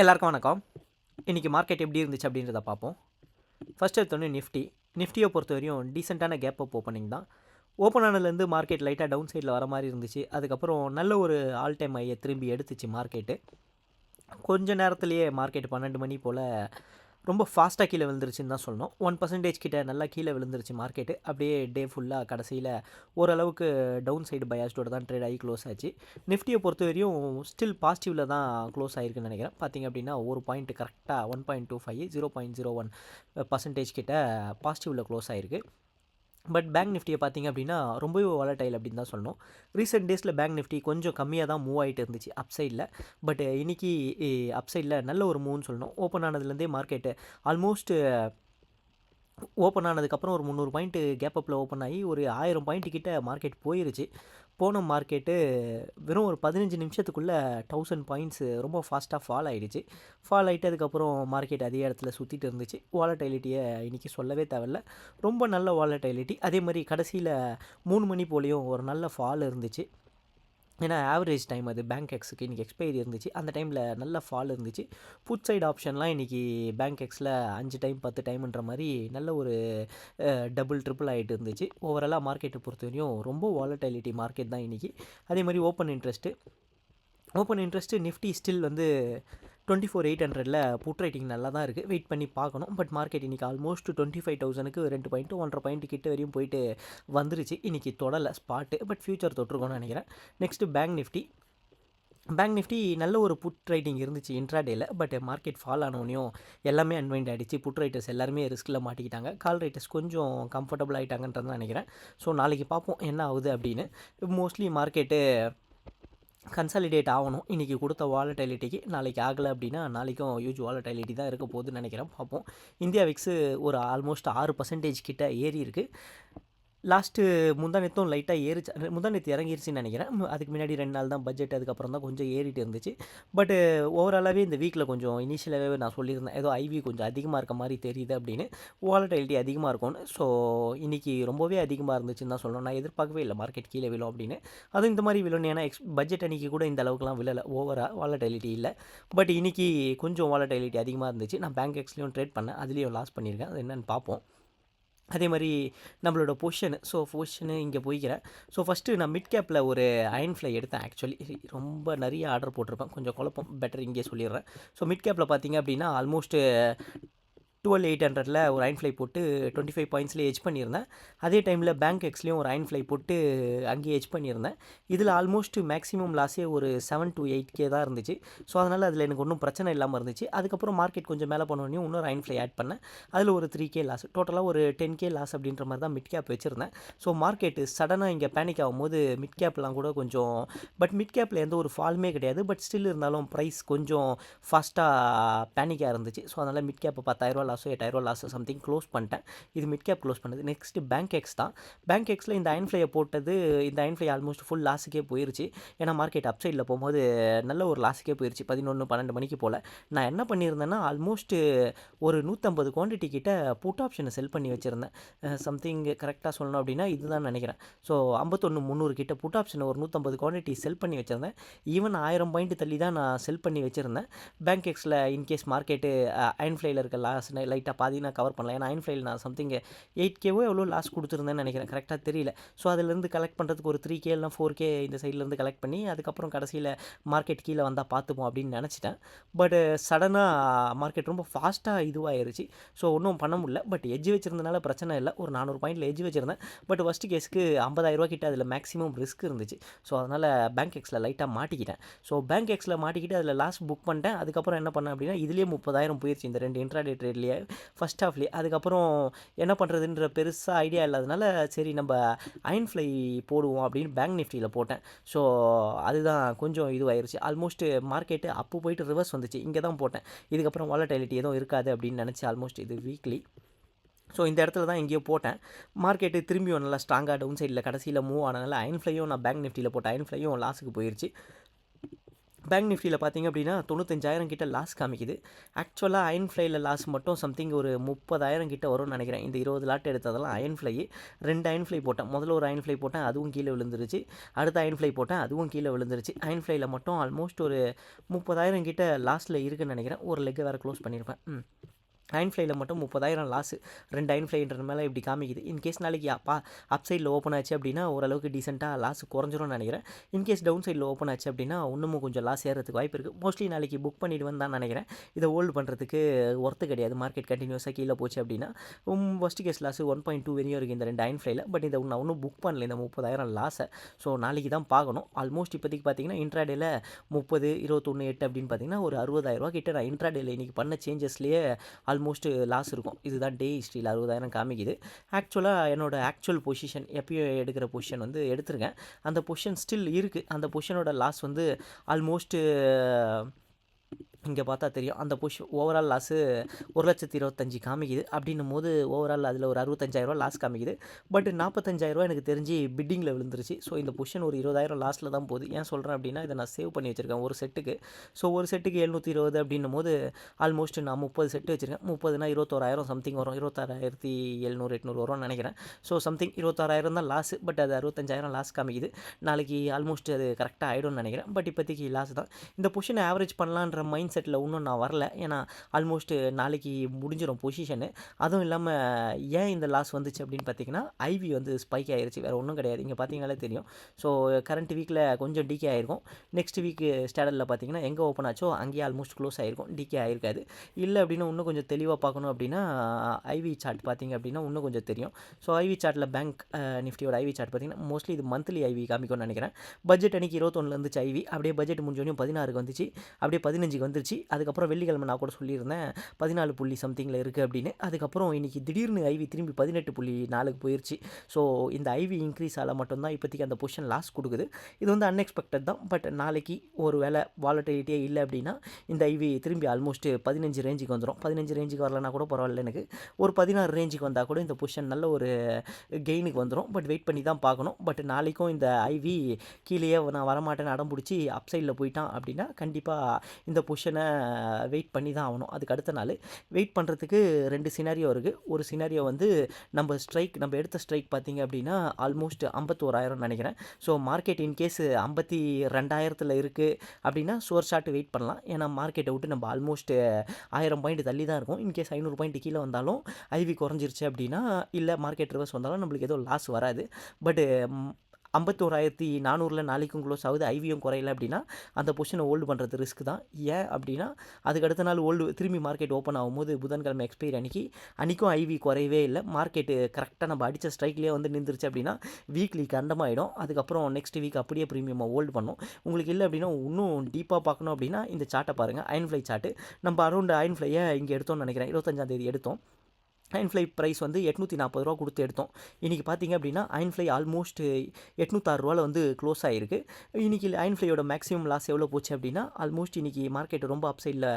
எல்லாருக்கும் வணக்கம். இன்றைக்கி மார்க்கெட் எப்படி இருந்துச்சு அப்படின்றத பார்ப்போம். ஃபஸ்ட் எடுத்தோடனே நிஃப்டி நிஃப்டியை பொறுத்த வரையும் டீசெண்டான கேப் அப் ஓப்பனிங் தான். ஓப்பன் ஆனதுலேருந்து மார்க்கெட் லைட்டாக டவுன் சைடில் வர மாதிரி இருந்துச்சு. அதுக்கப்புறம் நல்ல ஒரு ஆல் டைம் ஐயை திரும்பி எடுத்துச்சு மார்க்கெட்டு கொஞ்ச நேரத்துலேயே மார்க்கெட் பன்னெண்டு மணி போல் ரொம்ப ஃபாஸ்ட்டாக கீழே விழுந்துருச்சுன்னு தான் சொல்லணும். ஒன் பர்சன்டேஜ் கிட்ட நல்லா கீழே விழுந்துருச்சு மார்க்கெட்டு அப்படியே டே ஃபுல்லாக கடைசியில் ஓரளவுக்கு டவுன் சைடு பயாஸ்டோட தான் ட்ரேட் ஆகி க்ளோஸ் ஆச்சு. நிஃப்டியை பொறுத்த வரையும் ஸ்டில் பாசிட்டிவில் தான் க்ளோஸ் ஆகிருக்குன்னு நினைக்கிறேன். பார்த்திங்க அப்படின்னா ஒரு பாயிண்ட் கரெக்டாக one point two five zero point zero one percentage கிட்ட பாசிட்டிவில் க்ளோஸ் ஆகிருக்கு பட் பேங்க் நிஃப்டியை பார்த்திங்க அப்படின்னா ரொம்பவே வாலட்டைல் அப்படின்னு தான் சொல்லணும். ரீசெண்ட் டேஸில் பேங்க் நிஃப்டி கொஞ்சம் கம்மியாக தான் மூவ் ஆகிட்டு இருந்துச்சு அப் சைடில் பட் இன்றைக்கி அப் சைடில் நல்ல ஒரு மூவ்னு சொல்லணும். ஓப்பன் ஆனதுலேருந்தே மார்க்கெட்டு ஆல்மோஸ்ட் ஓப்பன் ஆனதுக்கப்புறம் ஒரு முந்நூறு பாயிண்ட்டு கேப் அப்பில் ஓப்பன் ஆகி ஒரு ஆயிரம் பாயிண்ட்டு கிட்ட மார்க்கெட் போயிருச்சு. போன மார்க்கெட்டு வெறும் ஒரு பதினஞ்சு நிமிஷத்துக்குள்ளே தௌசண்ட் பாயிண்ட்ஸு ரொம்ப ஃபாஸ்ட்டாக ஃபால் ஆகிடுச்சு ஃபால் ஆகிட்டு அதுக்கப்புறம் மார்க்கெட் அதே இடத்துல சுற்றிட்டு இருந்துச்சு. வாலட்டைலிட்டியை இன்றைக்கி சொல்லவே தேவையில்ல. ரொம்ப நல்ல வாலட்டைலிட்டி அதே மாதிரி கடைசியில் மூணு மணி போலேயும் ஒரு நல்ல ஃபால் இருந்துச்சு. ஏன்னா ஆவரேஜ் டைம் அது பேங்க் எக்ஸுக்கு இன்றைக்கி எக்ஸ்பைரி இருந்துச்சு. அந்த டைமில் நல்ல ஃபால் இருந்துச்சு. புட் சைடு ஆப்ஷன்லாம் இன்றைக்கி பேங்க் எக்ஸில் அஞ்சு டைம் பத்து டைம்ன்ற மாதிரி நல்ல ஒரு டபுள் ட்ரிபிள் ஆகிட்டு இருந்துச்சு. ஓவராலாக மார்க்கெட்டை பொறுத்த வரையும் ரொம்ப வாலட்டிலிட்டி மார்க்கெட் தான் இன்றைக்கி அதே மாதிரி open interest open interest Nifty still வந்து டுவெண்ட்டி ஃபோர் எயிட் ஹண்ட்ரடில் புட் ரைட்டிங் நல்லா தான் இருக்குது வெயிட் பண்ணி பார்க்கணும். பட் மார்க்கெட் இன்றைக்கி ஆல்மோஸ்ட் டுவெண்ட்டி ஃபைவ் தௌசண்ட்க்கு ரெண்டு பாயிண்ட் ஒன்றரை பாயிண்ட் கிட்ட வரையும் போயிட்டு வந்துருச்சு. இன்றைக்கி தொடலை ஸ்பாட்டு பட் ஃபியூச்சர் தொட்டிருக்கோன்னு நினைக்கிறேன். Next bank Nifty bank Nifty நல்ல ஒரு புட் ரைட்டிங் இருந்துச்சு இன்ட்ராடேயில் பட் மார்க்கெட் ஃபால் ஆனோடனையும் எல்லாமே அன்வைண்ட் ஆகிடுச்சு புட் ரைட்டர்ஸ் எல்லாருமே ரிஸ்கில் மாட்டிக்கிட்டாங்க. கால் ரைட்டர்ஸ் கொஞ்சம் கம்ஃபர்டபுள் ஆகிட்டாங்கன்றது நினைக்கிறேன். ஸோ நாளைக்கு பார்ப்போம் என்ன ஆகுது அப்படின்னு. மோஸ்ட்லி மார்க்கெட்டு கன்சாலிடேட் ஆகணும். இன்றைக்கி கொடுத்த வாலட்டிலிட்டிக்கு நாளைக்கு ஆகலை அப்படின்னா நாளைக்கும் யூஜ் வாலடைலிட்டி தான் இருக்க போகுதுன்னு நினைக்கிறேன். பார்ப்போம். இந்தியா விக்ஸு ஒரு ஆல்மோஸ்ட் ஆறு பர்சன்டேஜ் கிட்ட ஏறி இருக்குது லாஸ்ட்டு முந்தானத்தும் லைட்டாக ஏறிச்சு. முந்தானத்து இறங்கிருச்சுன்னு நினைக்கிறேன். அதுக்கு முன்னாடி ரெண்டு நாள் தான் பட்ஜெட் அதுக்கப்புறம் தான் கொஞ்சம் ஏறிட்டு இருந்துச்சு. பட்டு ஓவராலாகவே இந்த வீக்கில் கொஞ்சம் இனிஷியலாகவே நான் சொல்லியிருந்தேன். ஏதோ ஐவி கொஞ்சம் அதிகமாக இருக்க மாதிரி தெரியுது அப்படின்னு. வாலடைலிட்டி அதிகமாக இருக்கும்னு. ஸோ இன்றைக்கி ரொம்பவே அதிகமாக இருந்துச்சுன்னு தான் சொல்லணும். நான் எதிர்பார்க்கவே இல்லை மார்க்கெட் கீழே விழும் அப்படின்னு. அதுவும் இந்த மாதிரி விழும். ஏன்னா எக்ஸ் பட்ஜெட் அன்றைக்கி கூட இந்த அளவுக்குலாம் விழலை. ஓவராக வாலடைலிட்டி இல்லை. பட் இன்றைக்கி கொஞ்சம் வாலடைலிட்டி அதிகமாக இருந்துச்சு. நான் பேங்க் எக்ஸ்லேயும் ட்ரேட் பண்ணேன். அதுலேயும் லாஸ் பண்ணியிருக்கேன். அது என்னென்னு பார்ப்போம். அதே மாதிரி நம்மளோட பொஷனு ஸோ பொஷனு இங்கே போய்க்கிறேன். ஸோ ஃபஸ்ட்டு நான் மிட் கேப்பில் ஒரு அயன் ஃப்ளை எடுத்தேன் ஆக்சுவலி ரொம்ப நிறைய ஆர்டர் போட்டிருப்பேன். கொஞ்சம் குழப்பம். பெட்டர் இங்கே சொல்லிடுறேன். ஸோ மிட் கேப்பில் பார்த்தீங்க அப்படின்னா ஆல்மோஸ்ட்டு டுவெல் எயிட் ஹண்ட்ரடில் ஒரு அயன் ஃப்ளை போட்டு டுவெண்ட்டி ஃபைவ் பாயிண்ட்ஸ்லேயே ஹெச் பண்ணியிருந்தேன். அதே டைமில் பேங்க் எக்ஸ்லேயும் ஒரு அயன் ஃப்ளை போட்டு அங்கேயே ஹெச் பண்ணியிருந்தேன். இதில் ஆல்மோஸ்ட் மேக்ஸிமம் லாஸே ஒரு செவன் டு எயிட் கே தான் இருந்துச்சு. ஸோ அதனால் அதில் எனக்கு ஒன்றும் பிரச்சனை இல்லாமல் இருந்துச்சு. அதுக்கப்புறம் மார்க்கெட் கொஞ்சம் மேலே போனோடனே இன்னொரு அயன் ஃப்ளை ஆட் பண்ணேன். அதில் ஒரு த்ரீ கே லாஸ் டோட்டலாக ஒரு டென் கே லாஸ் அப்படின்ற மாதிரி தான் மிட் கேப் வச்சுருந்தேன். ஸோ மார்க்கெட்டு சடனாக இங்கே பேனிக் ஆகும்போது மிட் கேப்லாம் கூட கொஞ்சம் பட் மிட் கேப்பில் எந்த ஒரு ஃபால்மே கிடையாது. பட் ஸ்டில் இருந்தாலும் ப்ரைஸ் கொஞ்சம் ஃபாஸ்ட்டாக பேனிக்காக இருந்துச்சு. ஸோ அதனால் மிட் கேப்பை பத்தாயிரரூவா லாஸோ எட்டாயிரரூவா லாஸோ சம்திங் க்ளோஸ் பண்ணிட்டேன். இது மிட் கேப் க்ளோஸ் பண்ணது. நெக்ஸ்ட்டு பேங்க் எக்ஸ் தான். பேங்க் எக்ஸில் இந்த அயன் ஃப்ளையை போட்டது இந்த அயன் ஃப்ளை ஆல்மோஸ்ட் ஃபுல் லாஸுக்கே போயிருச்சு. ஏன்னா மார்க்கெட் அப் சைடில் போகும்போது நல்ல ஒரு லாஸுக்கே போயிருச்சு. பதினொன்று பன்னெண்டு மணிக்கு போல். நான் என்ன பண்ணியிருந்தேன்னா ஆல்மோஸ்ட்டு ஒரு நூற்றம்பது குவான்டிட்டி கிட்ட புட் ஆப்ஷனை செல் பண்ணி வச்சுருந்தேன். சம்திங் கரெக்டாக சொல்லணும் அப்படின்னா இதுதான் நினைக்கிறேன். ஸோ ஐம்பத்தொன்று முந்நூறு கிட்ட புட் ஆப்ஷனை ஒரு நூற்றம்பது குவான்டிட்டி செல் பண்ணி வச்சுருந்தேன். ஈவன் ஆயிரம் பாயிண்ட் தள்ளி தான் நான் செல் பண்ணி வச்சுருந்தேன். பேங்க் எக்ஸில் இன்கேஸ் மார்க்கெட்டு அயன் ஃப்ளையில் இருக்க லாஸ் லைட்டாக பாதி நான் கவர் பண்ணல. ஏன்னா அயன் ஃபைல் நான் சம்திங் எயிட் கேவோ எவ்வளோ லாஸ் கொடுத்துருந்தேன்னு நினைக்கிறேன். கரெக்டாக தெரியல. ஸோ அதுலேருந்து கலெக்ட் பண்ணுறதுக்கு ஒரு த்ரீ கே இல்லை ஃபோர் கே இந்த சைட்லேருந்து கலெக்ட் பண்ணி அதுக்கப்புறம் கடைசியில் மார்க்கெட் கீழே வந்தால் பார்த்துப்போம் அப்படின்னு நினச்சிட்டேன். பட் சடனாக மார்க்கெட் ரொம்ப ஃபாஸ்ட்டாக இதுவாகிருச்சு ஸோ ஒன்றும் பண்ண முடியல. பட் எஜ்ஜு வச்சிருந்தனால பிரச்சனை இல்லை. ஒரு நானூறு பாயிண்டில் எஜ்ஜு வச்சிருந்தேன். பட் ஃபஸ்ட்டு கேஸ்க்கு ஐம்பதாயிரரூவா கிட்ட அதில் மேக்ஸிமம் ரிஸ்க் இருந்துச்சு. ஸோ அதனால் பேங்க் எக்ஸில் லைட்டாக மாட்டிக்கிட்டேன். ஸோ பேங்க் எக்ஸில் மாட்டிக்கிட்டு அதில் லாஸ் புக் பண்ணிட்டேன். அதுக்கப்புறம் என்ன பண்ணேன் அப்படின்னா இதுலேயே முப்பதாயிரம் போயிடுச்சு இந்த ரெண்டு இன்ட்ராடே ட்ரேட்லேயே ஃபஸ்ட் ஹாஃப்லேயே அதுக்கப்புறம் என்ன பண்ணுறதுன்ற பெருசாக ஐடியா இல்லாதனால சரி நம்ம அயன் ஃப்ளை போடுவோம் அப்படின்னு பேங்க் நிஃப்டியில் போட்டேன். ஸோ அதுதான் கொஞ்சம் இதுவாயிருச்சு. ஆல்மோஸ்ட் மார்க்கெட்டு அப்போ போயிட்டு ரிவர்ஸ் வந்துச்சு. இங்கே தான் போட்டேன். இதுக்கப்புறம் வாலட்டிலிட்டி எதுவும் இருக்காது அப்படின்னு நினச்சி ஆல்மோஸ்ட் இது வீக்லி ஸோ இந்த இடத்துல தான் எங்கேயோ போட்டேன். மார்க்கெட்டு திரும்பியும் நல்லா ஸ்ட்ராங்காக டவுன் சைடில் கடைசியில் மூவ் ஆனதுனால அயன் ஃப்ளையும் நான் பேங்க் நிஃப்டியில் போட்டேன். அயன் ஃப்ளையும் லாஸுக்கு போயிடுச்சு பேங்க் நிஃப்டியில் பார்த்தீங்க அப்படின்னா தொண்ணூத்தஞ்சாயிரம் கிட்ட லாஸ் காமிக்குது. ஆக்சுவலாக அயன் ஃப்ளையில் லாஸ் மட்டும் சம்திங் ஒரு முப்பதாயிரம் கிட்ட வரும்னு நினைக்கிறேன். இந்த இருபது லாட் எடுத்ததெல்லாம் அயன் ஃப்ளை ரெண்டு அயன் ஃப்ளை போட்டேன். முதல்ல ஒரு அயன் ஃப்ளை போட்டேன் அதுவும் கீழே விழுந்துருச்சு. அடுத்த அயன் ஃப்ளை போட்டேன் அதுவும் கீழே விழுந்துருச்சு. அயன் ஃப்ளையில் மட்டும் ஆல்மோஸ்ட் ஒரு முப்பதாயிரம் கிட்ட லாஸ்ட்டில் இருக்குன்னு நினைக்கிறேன். ஒரு லெக்கை வேறு க்ளோஸ் பண்ணியிருப்பேன். ம். அயன் ஃப்ளையில் மட்டும் முப்பதாயிரம் லாஸு ரெண்டு அயன் ஃப்ளைன்ற மேலே இப்படி காமிக்குது. இன்கேஸ் நாளைக்கு அப்பா அப் சைடில் ஓப்பன் ஆச்சு அப்படின்னா ஓரளவுக்கு டீசெண்டாக லாஸ் குறைஞ்சிரும்னு நினைக்கிறேன். இன்கேஸ் டவுன் சைடில் ஓப்பன் ஆச்சு அப்படின்னா இன்னமும் கொஞ்சம் லாஸ் ஏறதுக்கு வாய்ப்பு இருக்குது மோஸ்ட்லி நாளைக்கு புக் பண்ணிட்டு தான் நினைக்கிறேன். இதை ஹோல்டு பண்ணுறதுக்கு ஒர்த்து கிடையாது. மார்க்கெட் கண்டினியூஸாக கீழே போச்சு அப்படின்னா first case loss one point two வரையும் இருக்குது இந்த ரெண்டு அயன் ஃப்ளைல பட் இதை நான் ஒன்றும் புக் பண்ணல இந்த முப்பதாயிரம் லாஸை ஸோ நாளைக்கு தான் பார்க்கணும். ஆல்மோஸ்ட் இப்போதைக்கு பார்த்தீங்கன்னா இன்ட்ராடேல முப்பது இருபத்தொன்று எட்டு அப்படின்னு பார்த்தீங்கன்னா ஒரு அறுபதாயிரரூவா கிட்ட நான் இன்ட்ராடேல இன்றைக்கி பண்ண சேஞ்சஸ்லேயே ஆல்மோஸ்ட்டு லாஸ் uh, இருக்கும். இதுதான் டே ஹிஸ்ட்ரியில் அறுபதாயிரம் காமிக்குது. ஆக்சுவலாக என்னோடய ஆக்சுவல் பொசிஷன் எப்பயோ எடுக்கிற பொசிஷன் வந்து எடுத்திருக்கேன். அந்த பொசிஷன் ஸ்டில் இருக்குது அந்த பொசிஷனோட லாஸ் வந்து ஆல்மோஸ்ட்டு இங்கே பார்த்தா தெரியும். அந்த புஷ் ஓவரால் லாஸு ஒரு லட்சத்தி இருபத்தஞ்சி காமிக்குது. அப்படின்னும் போது ஓவரால் அதில் ஒரு அறுபத்தஞ்சாயிரரூவா லாஸ் காமிக்குது. பட் நாற்பத்தஞ்சாயிரரூவா எனக்கு தெரிஞ்சு பிட்டிங்கில் விழுந்துருச்சு. ஸோ இந்த பொஷன் ஒரு இருபதாயிரம் லாஸ்ட்டில் தான் போகுது. ஏன் சொல்கிறேன் அப்படின்னா இதை நான் சேவ் பண்ணி வச்சுருக்கேன் ஒரு செட்டுக்கு ஸோ ஒரு செட்டுக்கு எழுநூற்றி இருபது அப்படின்னும் போது ஆல்மோஸ்ட் நான் முப்பது செட்டு வச்சுருக்கேன். முப்பதுனா இருபத்தோராயிரம் சம்திங் வரும். இருபத்தாறாயிரத்தி எழுநூறு எட்நூறு வரும்னு நினைக்கிறேன். ஸோ சம்திங் இருபத்தாறாயிரம் தான் லாஸ் பட் அது அறுபத்தஞ்சாயிரம் லாஸ் காமிக்குது. நாளைக்கு ஆல்மோஸ்ட் அது கரெக்டாக ஆகிடும்னு நினைக்கிறேன். பட் இப்போதைக்கு லாஸ் தான். இந்த பொஷனை ஆவரேஜ் பண்ணலான்ற மைண்ட் செட்டில் இன்னும் நான் வரல. ஏன்னா ஆல்மோஸ்ட் நாளைக்கு முடிஞ்சிடும் பொசிஷனு அதுவும் இல்லாமல் ஏன் இந்த லாஸ் வந்துச்சு அப்படின்னு பார்த்தீங்கன்னா ஐவி வந்து ஸ்பைக் ஆயிருச்சு. வேறு ஒன்றும் கிடையாது. இங்கே பார்த்தீங்கனாலே தெரியும். ஸோ கரண்ட் வீக்கில் கொஞ்சம் டிகே ஆயிருக்கும். நெக்ஸ்ட் வீக் ஸ்டேடலில் பார்த்தீங்கன்னா எங்கே ஓப்பன் ஆச்சோ அங்கேயே ஆல்மோஸ்ட் க்ளோஸ் ஆகிருக்கும் டிகே ஆயிருக்காது. இல்லை அப்படின்னா இன்னும் கொஞ்சம் தெளிவாக பார்க்கணும் அப்படின்னா ஐவி சார்ட் பார்த்தீங்க அப்படின்னா இன்னும் கொஞ்சம் தெரியும். ஸோ ஐவி சார்ட்டில் பேங்க் நிஃப்டியோட ஐவி சார்ட் பார்த்தீங்கன்னா மோஸ்ட்லி இது மந்த்லி ஐவி காமிக்கும்னு நினைக்கிறேன். பட்ஜெட் அன்றைக்கி இருபத்தொன்னில் இருந்துச்சு ஐவி அப்படியே பட்ஜெட் முடிஞ்சோடனே பதினாறுக்கு வந்துச்சு. அப்படியே பதினஞ்சுக்கு வந்து இருந்துச்சு அதுக்கப்புறம் வெள்ளிக்கிழமை நான் கூட சொல்லியிருந்தேன் பதினாலு புள்ளி சம்திங்கில் இருக்குது அப்படின்னு. அதுக்கப்புறம் இன்றைக்கி திடீர்னு ஐவி திரும்பி பதினெட்டு புள்ளி நாலுக்கு போயிடுச்சு ஸோ இந்த ஐவி இன்க்ரீஸ் ஆல மட்டும்தான் இப்போதைக்கு அந்த பொசிஷன் லாஸ் கொடுக்குது. இது வந்து அன்எக்ஸ்பெக்டட் தான். பட் நாளைக்கு ஒரு வேலை வாலட்டிலிட்டியே இல்லை அப்படின்னா இந்த ஐவி திரும்பி ஆல்மோஸ்ட் பதினஞ்சு ரேஞ்சுக்கு வந்துடும் பதினஞ்சு ரேஞ்சுக்கு வரலனா கூட பரவாயில்ல எனக்கு. ஒரு பதினாறு ரேஞ்சுக்கு வந்தால் கூட இந்த பொசிஷன் நல்ல ஒரு கெயினுக்கு வந்துடும் பட் வெயிட் பண்ணி தான் பார்க்கணும். பட் நாளைக்கும் இந்த ஐவி கீழேயே நான் வரமாட்டேன்னு அடம் பிடிச்சி அப்சைடில் போயிட்டான் அப்படின்னா கண்டிப்பாக இந்த பொஷன் வெயிட் பண்ணி தான் ஆகணும். அதுக்கு அடுத்த நாள் வெயிட் பண்ணுறதுக்கு ரெண்டு சினாரியோ இருக்குது ஒரு சினாரியோ வந்து நம்ம ஸ்ட்ரைக் நம்ம எடுத்த ஸ்ட்ரைக் பார்த்தீங்க அப்படின்னா ஆல்மோஸ்ட் ஐம்பத்தோராயிரம் நினைக்கிறேன். ஸோ மார்க்கெட் இன்கேஸ் ஐம்பத்தி ரெண்டாயிரத்தில் இருக்குது அப்படின்னா சோர் ஷாட் வெயிட் பண்ணலாம். ஏன்னா மார்க்கெட்டை விட்டு நம்ம ஆல்மோஸ்ட் ஆயிரம் பாயிண்ட் தள்ளி தான் இருக்கும். இன்கேஸ் ஐநூறு பாயிண்ட் கீழே வந்தாலும் ஐவி குறைஞ்சிருச்சு அப்படின்னா இல்லை மார்க்கெட் ரிவர்ஸ் வந்தாலும் நம்மளுக்கு ஏதோ லாஸ் வராது. பட்டு ஐம்பத்தோராயிரத்தி நானூறில் நாளைக்கும் க்ளோஸ் ஆகுது. ஐவியும் குறையல அப்படின்னா அந்த பொசிஷனை ஹோல்டு பண்ணுறது ரிஸ்க் தான். ஏன் அப்படின்னா அதுக்கு அடுத்த நாள் ஹோல்டு திரும்பி மார்க்கெட் ஓப்பன் ஆகும்போது புதன்கிழமை எக்ஸ்பைரி அன்றைக்கி அன்றைக்கும் ஐவி குறையவே இல்லை. மார்க்கெட்டு கரெக்டாக நம்ம அடித்த ஸ்ட்ரைக்லேயே வந்து நின்றுச்சு அப்படின்னா வீக்லி கண்டமாயிடும். அதுக்கப்புறம் நெக்ஸ்ட் வீக் அப்படியே ப்ரீமியமாக ஹோல்டு பண்ணும். உங்களுக்கு இல்லை அப்படின்னா இன்னும் டீப்பாக பார்க்கணும் அப்படின்னா இந்த சார்ட்டை பாருங்கள் அயன் ஃப்ளை சார்ட்டு நம்ம அரௌண்ட் அயன் ஃப்ளையை இங்கே எடுத்தோம்னு நினைக்கிறேன். இருபத்தஞ்சாந்தேதி எடுத்தோம். அயன் ஃப்ளை ப்ரைஸ் வந்து எட்நூற்றி நாற்பது ரூபா கொடுத்து எடுத்தோம். இன்றைக்கி பார்த்தீங்க அப்படின்னா அயன் ஃப்ளை ஆல்மோஸ்ட் எட்நூத்தாறு ரூபாவில் வந்து க்ளோஸ் ஆகிருக்கு இன்றைக்கி அயன் ஃப்ளையோட மேக்ஸிமம் லாஸ் எவ்வளோ போச்சு அப்படின்னா ஆல்மோஸ்ட் இன்றைக்கி மார்க்கெட் ரொம்ப அப் சைடில்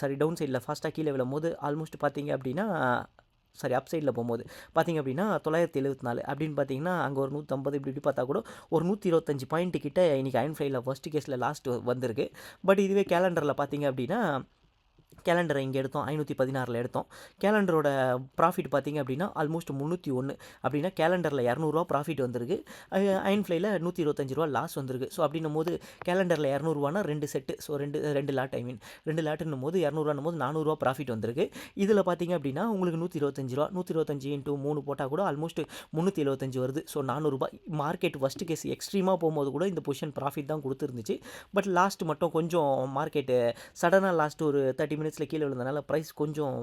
சாரி டவுன் சைடில் ஃபாஸ்ட்டாக கீழே விழும் போது ஆல்மோஸ்ட் பார்த்தீங்க அப்படின்னா சாரி அப் சைடில் போகும்போது பார்த்திங்க அப்படின்னா தொள்ளாயிரத்தி எழுபத்தி நாலு அப்படின்னு பார்த்தீங்கன்னா அங்கே ஒரு நூற்றம்பது இப்படி இப்படி பார்த்தா கூட ஒரு நூற்றி இருபத்தஞ்சி பாயிண்ட்டு கிட்ட இன்றைக்கி அயன் ஃப்ளைல ஃபஸ்ட்டு கேஸில் லாஸ்ட் வந்திருக்கு. பட் இதுவே கேலண்டரில் பார்த்தீங்க அப்படின்னா கேலண்டரை இங்கே எடுத்தோம். ஐநூற்றி பதினாறில் எடுத்தோம். கேலண்டரோட ப்ராஃபிட் பார்த்திங்க அப்படின்னா ஆல்மோஸ்ட் முந்நூற்றி ஒன்று அப்படின்னா கேலண்டரில் இரநூறுவா ப்ராஃபிட் வந்திருக்கு. அயன் ஃப்ளைல நூற்றி இருபத்தஞ்சி ரூபா லாஸ் வந்திருக்கு. ஸோ அப்படின்னும் போது கேலண்டரில் இரநூறுவானா ரெண்டு செட்டு ஸோ ரெண்டு ரெண்டு லாட் ஐ மீன் ரெண்டு லாட்டுன்னும் போது இரநூறுவானும் போது நானூறுரூவா ப்ராஃபிட் வந்திருக்கு. இதில் பார்த்திங்க அப்படின்னா உங்களுக்கு நூற்றி இருபத்தஞ்சி ரூபா. நூற்றி இருபத்தஞ்சி இன்ட்டு மூணு போட்டால் கூட ஆல்மோஸ்ட் முந்நூற்றி எழுபத்தஞ்சி வருது. ஸோ நானூறுரூபா மார்க்கெட் ஃபஸ்ட்டு கேஸ் எக்ஸ்ட்ரீமாக போகும்போது கூட இந்த பொசிஷன் ப்ராஃபிட் தான் கொடுத்துருந்துச்சு. பட் லாஸ்ட் மட்டும் கொஞ்சம் மார்க்கெட்டு சடனாக லாஸ்ட் ஒரு தேர்ட்டி மினிட்ஸ் மினிட்ஸில் கீழே விழுந்தனால ப்ரைஸ் கொஞ்சம்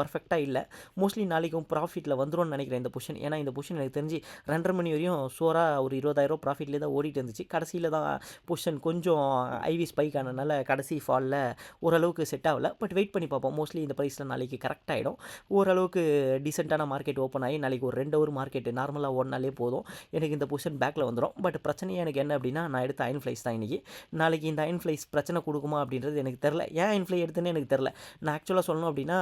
பர்ஃபெக்டாக இல்லை. மோஸ்ட்லி நாளைக்கும் ப்ராஃபிட்டில் வந்துடும் நினைக்கிறேன் இந்த பொஷன் ஏன்னா இந்த பொஷன் எனக்கு தெரிஞ்சு ரெண்டரை மணி வரையும் சோராக ஒரு இருபதாயிரம் ப்ராஃபிட்லேயே தான் ஓடிட்டு இருந்துச்சு. கடைசியில் தான் பொஷன் கொஞ்சம் ஐவி ஸ்பைக் ஆனதுனால கடைசி ஃபாலில் ஓரளவுக்கு செட் ஆகல. பட் வெயிட் பண்ணி பார்ப்போம். மோஸ்ட்லி இந்த ப்ரைஸில் நாளைக்கு கரெக்ட் ஆகிடும் ஓரளவுக்கு டீசெண்டான மார்க்கெட் ஓப்பன் ஆகி நாளைக்கு ஒரு ரெண்டு ஒரு மார்க்கெட் நார்மலாக ஓடினாலே போதும். எனக்கு இந்த பொஷன் பேக்கில் வந்துடும் பட் பிரச்சனையே எனக்கு என்ன அப்படின்னா நான் எடுத்த அயன் ஃப்ளைஸ் தான் இன்றைக்கி நாளைக்கு இந்த அயன் ஃப்ளைஸ் பிரச்சனை கொடுக்குமா அப்படின்றது எனக்கு தெரில ஏன் அயன் ஃப்ளை எடுத்துன்னு எனக்கு தெரில நான் ஆக்சுவலாக சொல்லணும் அப்படின்னா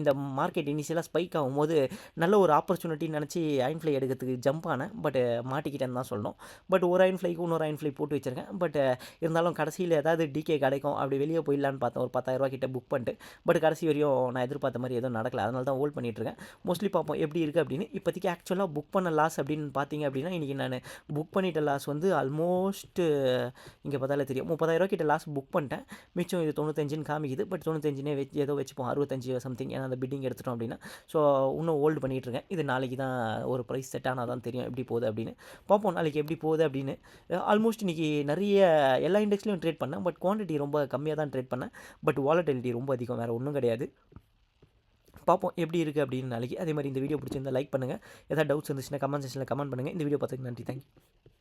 இந்த மார்க்கெட் இனிஷியலாக ஸ்பைக் ஆகும்போது நல்ல ஒரு ஆப்பர்ச்சுனிட்டின்னு நினச்சி அயன் ஃப்ளை எடுக்கிறதுக்கு ஜம்ப் ஆனேன். பட் மாட்டிக்கிட்டேன்னு தான் சொல்லணும். பட் ஒரு அயன் ஃப்ளைக்கு இன்னொரு அயன் ஃப்ளை போட்டு வச்சுருக்கேன். பட் இருந்தாலும் கடைசியில் ஏதாவது டிகே கிடைக்கும். அப்படி வெளியே போயிடலான்னு பார்த்தேன். ஒரு பத்தாயிரரூவா கிட்ட புக் பண்ணிட்டு. பட் கடைசி வரையும் நான் எதிர்பார்த்த மாதிரி எதுவும் நடக்கல. அதனால தான் ஹோல்ட் பண்ணிகிட்ருக்கேன் மோஸ்ட்லி பார்ப்போம் எப்படி இருக்குது அப்படின்னு. இப்போதைக்கு ஆக்சுவலாக புக் பண்ண லாஸ் அப்படின்னு பார்த்தீங்க அப்படின்னா இன்றைக்கி நான் புக் பண்ணிட்ட லாஸ் வந்து ஆல்மோஸ்ட் இங்கே பார்த்தாலே தெரியும். முப்பதாயிரரூவா கிட்ட லாஸ் புக் பண்ணிட்டேன். மிச்சம் இது தொண்ணூத்தஞ்சுன்னு காமிக்குது. பட் தொண்ணூத்தஞ்சுனே வச்சு ஏதோ வச்சுப்போம். அறுபத்தஞ்சு சம்திங் ஏன்னா அந்த பிட்டிங் எடுத்துட்டோம் அப்படின்னா ஸோ இன்னும் ஹோல்டு பண்ணிகிட்டு இருக்கேன் இது நாளைக்கு தான் ஒரு ப்ரைஸ் செட் ஆனால் தான் தெரியும் எப்படி போகுது அப்படின்னு. பார்ப்போம் நாளைக்கு எப்படி போகுது அப்படின்னு. ஆல்மோஸ்ட் இன்றைக்கி நிறைய எல்லா இண்டெக்ஸ்லையும் ட்ரேட் பண்ணேன். பட் குவான்டிட்டி ரொம்ப கம்மியாக தான் ட்ரேட் பண்ணேன். பட் வாலட்டிலிட்டி ரொம்ப அதிகம். வேறு ஒன்றும் கிடையாது. பார்ப்போம் எப்படி இருக்குது அப்படின்னு நாளைக்கு. அதே மாதிரி இந்த வீடியோ பிடிச்சிருந்தா லைக் பண்ணுங்கள் ஏதாவது டவுட்ஸ் இருந்துச்சுன்னா கமெண்ட் செக்ஷனில் கமெண்ட் பண்ணுங்கள் இந்த வீடியோ பார்த்துக்கு நன்றி. தேங்க்யூ